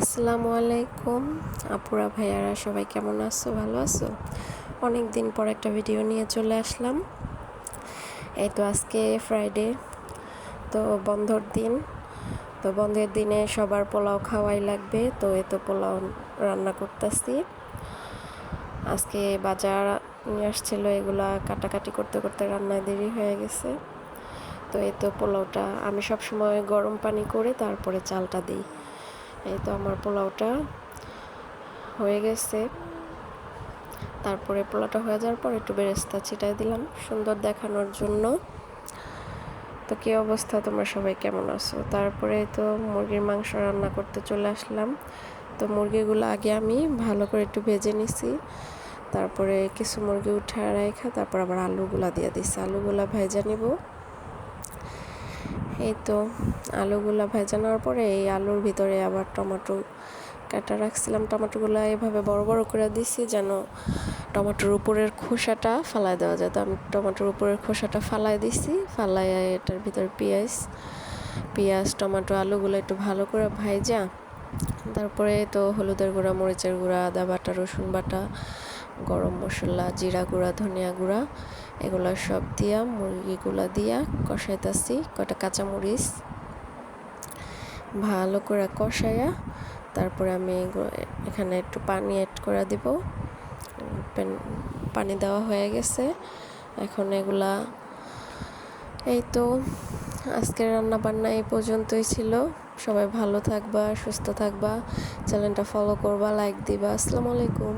আসসালামু আলাইকুম। আপুরা, ভাইয়ারা, সবাই কেমন আছো? ভালো আছো? অনেক দিন পর একটা ভিডিও নিয়ে চলে আসলাম। এই তো আজকে ফ্রাইডে তো বন্ধর দিন। তো বন্ধের দিনে সবার পোলাও খাওয়াই লাগবে, তো এ তো পোলাও রান্না করতেছি। আজকে বাজার নিয়ে আসছিল, এগুলা কাটাকাটি করতে করতে রান্নায় দেরি হয়ে গেছে। তো এই তো পোলাওটা আমি সব সময় গরম পানি করে তারপরে চালটা দিই। এই তো আমার পোলাওটা হয়ে গেছে। তারপরে পোলাওটা হয়ে যাওয়ার পর একটু বেরেস্তা ছিটাই দিলাম সুন্দর দেখানোর জন্য। তো কী অবস্থা? তোমরা সবাই কেমন আছো? তারপরে তো মুরগির মাংস রান্না করতে চলে আসলাম। তো মুরগিগুলো আগে আমি ভালো করে একটু ভেজে নিছি। তারপরে কিছু মুরগি উঠে রেখা তারপর আবার আলুগুলা দিয়ে দিছি। আলুগুলা ভেজে নিব। এই তো আলুগুলা ভেজে নেওয়ার পরে এই আলুর ভিতরে আবার টমেটো কাটা রাখছিলাম। টমেটোগুলো এভাবে বড় বড় করে দিছি যেন টমেটোর উপরের খোসাটা ফালাই দেওয়া যায়। তো আমি টমেটোর উপরের খোসাটা ফালাই দিছি, ফালাই এটার ভিতরে পেঁয়াজ পেঁয়াজ, টমেটো, আলুগুলো একটু ভালো করে ভাইজা। তারপরে তো হলুদের গুঁড়া, মরিচের গুঁড়া, আদা বাটা, রসুন বাটা গরম মশলা, জিরা গুঁড়া, ধনিয়া গুঁড়া, এগুলো সব দিয়া, মুরগিগুলা দিয়া কষাইতেছি কটা কাঁচামরিচ। ভালো করে কষাইয়া তারপরে আমি এখানে একটু পানি অ্যাড করে দিব। পানি দেওয়া হয়ে গেছে। এখন এগুলা, এই তো আজকের রান্না বান্না এই পর্যন্তই ছিল। সবাই ভালো থাকবা, সুস্থ থাকবা। চ্যানেলটা ফলো করবা লাইক দিবা। আসসালামু আলাইকুম।